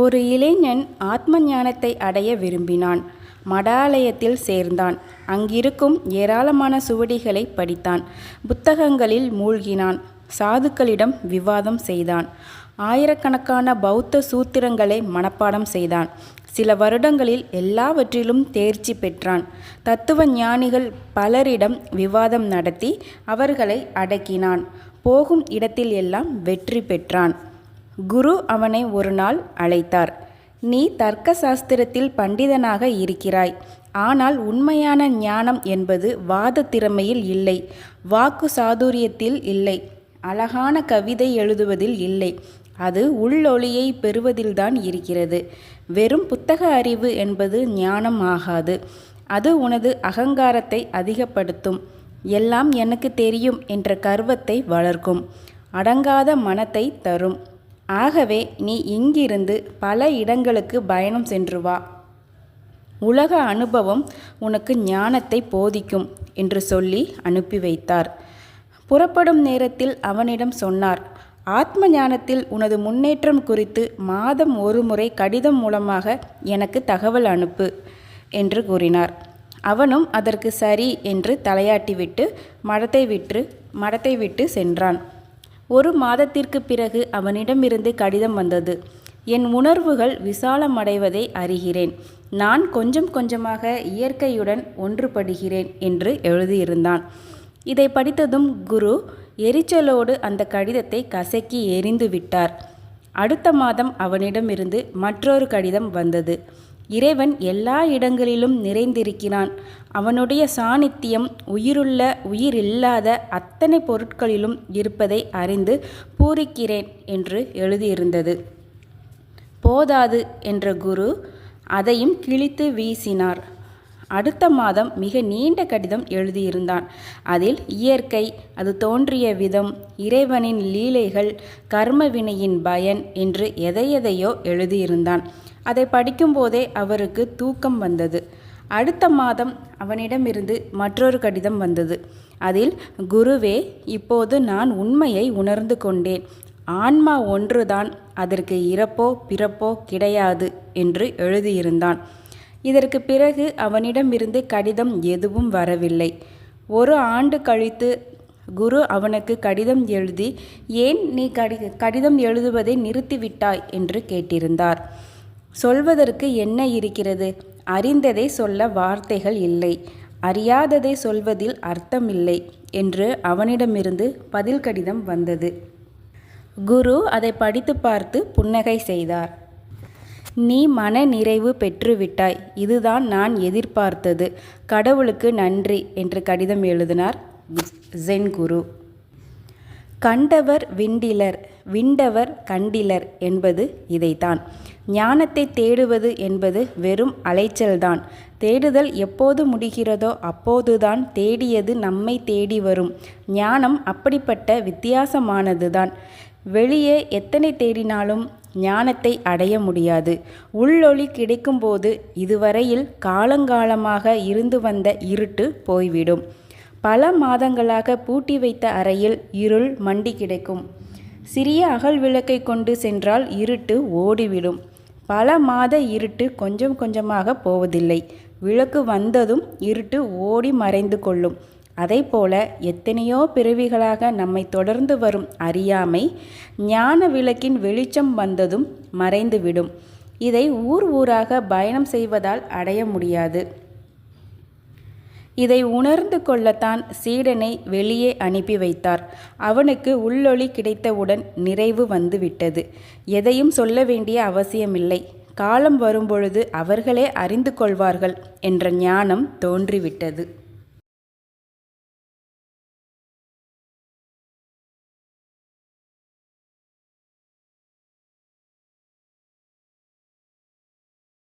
ஒரு இளைஞன் ஆத்ம ஞானத்தை அடைய விரும்பினான். மடாலயத்தில் சேர்ந்தான். அங்கிருக்கும் ஏராளமான சுவடிகளை படித்தான். புத்தகங்களில் மூழ்கினான். சாதுக்களிடம் விவாதம் செய்தான். ஆயிரக்கணக்கான பௌத்த சூத்திரங்களை மனப்பாடம் செய்தான். சில வருடங்களில் எல்லாவற்றிலும் தேர்ச்சி பெற்றான். தத்துவ ஞானிகள் பலரிடம் விவாதம் நடத்தி அவர்களை அடக்கினான். போகும் இடத்தில் எல்லாம் வெற்றி பெற்றான். குரு அவனை ஒரு நாள் அழைத்தார். நீ தர்க்க சாஸ்திரத்தில் பண்டிதனாக இருக்கிறாய். ஆனால் உண்மையான ஞானம் என்பது வாத திறமையில் இல்லை. வாக்கு சாதுரியத்தில் இல்லை. அழகான கவிதை எழுதுவதில் இல்லை. அது உள்ளொளியை பெறுவதில்தான் இருக்கிறது. வெறும் புத்தக அறிவு என்பது ஞானம் ஆகாது. அது உனது அகங்காரத்தை அதிகப்படுத்தும். எல்லாம் எனக்கு தெரியும் என்ற கர்வத்தை வளர்க்கும். அடங்காத மனத்தை தரும். ஆகவே நீ இங்கிருந்து பல இடங்களுக்கு பயணம் சென்று வா. உலக அனுபவம் உனக்கு ஞானத்தை போதிக்கும் என்று சொல்லி அனுப்பி வைத்தார். புறப்படும் நேரத்தில் அவனிடம் சொன்னார் ஆத்ம ஞானத்தில் உனது முன்னேற்றம் குறித்து மாதம் ஒரு முறை கடிதம் மூலமாக எனக்கு தகவல் அனுப்பு என்று கூறினார். அவனும் அதற்கு சரி என்று தலையாட்டிவிட்டு மடத்தை விட்டு மடத்தை விட்டு சென்றான். ஒரு மாதத்திற்கு பிறகு அவனிடமிருந்து கடிதம் வந்தது. என் உணர்வுகள் விசாலமடைவதை அறிகிறேன். நான் கொஞ்சம் கொஞ்சமாக இயற்கையுடன் ஒன்றுபடுகிறேன் என்று எழுதியிருந்தான். இதை படித்ததும் குரு எரிச்சலோடு அந்த கடிதத்தை கசக்கி எரிந்து விட்டார் அடுத்த மாதம் அவனிடமிருந்து மற்றொரு கடிதம் வந்தது. இறைவன் எல்லா இடங்களிலும் நிறைந்திருக்கிறான். அவனுடைய சாநித்தியம் உயிருள்ள உயிரில்லாத அத்தனை பொருட்களிலும் இருப்பதை அறிந்து பூரிக்கிறேன் என்று எழுதியிருந்தது. போதாது என்ற குரு அதையும் கிழித்து வீசினார். அடுத்த மாதம் மிக நீண்ட கடிதம் எழுதியிருந்தான். அதில் இயற்கை அது தோன்றிய விதம் இறைவனின் லீலைகள் கர்மவினையின் பயன் என்று எதையெதையோ எழுதியிருந்தான். அதை படிக்கும்போதே அவருக்கு தூக்கம் வந்தது. அடுத்த மாதம் அவனிடமிருந்து மற்றொரு கடிதம் வந்தது. அதில் குருவே இப்போது நான் உண்மையை உணர்ந்து கொண்டேன். ஆன்மா ஒன்றுதான் அதற்கு இறப்போ பிறப்போ கிடையாது என்று எழுதியிருந்தான். இதற்கு பிறகு அவனிடமிருந்து கடிதம் எதுவும் வரவில்லை. ஒரு ஆண்டு கழித்து குரு அவனுக்கு கடிதம் எழுதி ஏன் நீ கடி கடிதம் எழுதுவதை நிறுத்திவிட்டாய்? என்று கேட்டிருந்தார். சொல்வதற்கு என்ன இருக்கிறது? அறிந்ததை சொல்ல வார்த்தைகள் இல்லை. அறியாததை சொல்வதில் அர்த்தமில்லை என்று அவனிடமிருந்து பதில் கடிதம் வந்தது. குரு அதை படித்து பார்த்து புன்னகை செய்தார். நீ மன நிறைவு பெற்றுவிட்டாய். இதுதான் நான் எதிர்பார்த்தது. கடவுளுக்கு நன்றி என்று கடிதம் எழுதினார் ஜென் குரு. கண்டவர் விண்டிலர் விண்டவர் கண்டிலர் என்பது இதைத்தான். ஞானத்தை தேடுவது என்பது வெறும் அலைச்சல்தான். தேடுதல் எப்போது முடிகிறதோ அப்போதுதான் தேடியது நம்மை தேடி வரும். ஞானம் அப்படிப்பட்ட வித்தியாசமானதுதான். வெளியே எத்தனை தேடினாலும் ஞானத்தை அடைய முடியாது. உள்ளொளி கிடைக்கும்போது இதுவரையில் காலங்காலமாக இருந்து வந்த இருட்டு போய்விடும். பல மாதங்களாக பூட்டி வைத்த அறையில் இருள் மண்டி கிடைக்கும். சிறிய அகல் விளக்கை கொண்டு சென்றால் இருட்டு ஓடிவிடும். பல மாத இருட்டு கொஞ்சம் கொஞ்சமாக போவதில்லை. விளக்கு வந்ததும் இருட்டு ஓடி மறைந்து கொள்ளும். அதைப்போல போல எத்தனையோ பிறவிகளாக நம்மை தொடர்ந்து வரும் அறியாமை ஞான விளக்கின் வெளிச்சம் வந்ததும் மறைந்துவிடும். இதை ஊர் ஊராக பயணம் செய்வதால் அடைய முடியாது. இதை உணர்ந்து கொள்ளத்தான் சீடனை வெளியே அனுப்பி வைத்தார். அவனுக்கு உள்ளொளி கிடைத்தவுடன் நிறைவு வந்துவிட்டது. எதையும் சொல்ல வேண்டிய அவசியமில்லை. காலம் வரும்பொழுது அவர்களே அறிந்து கொள்வார்கள் என்ற ஞானம் தோன்றிவிட்டது.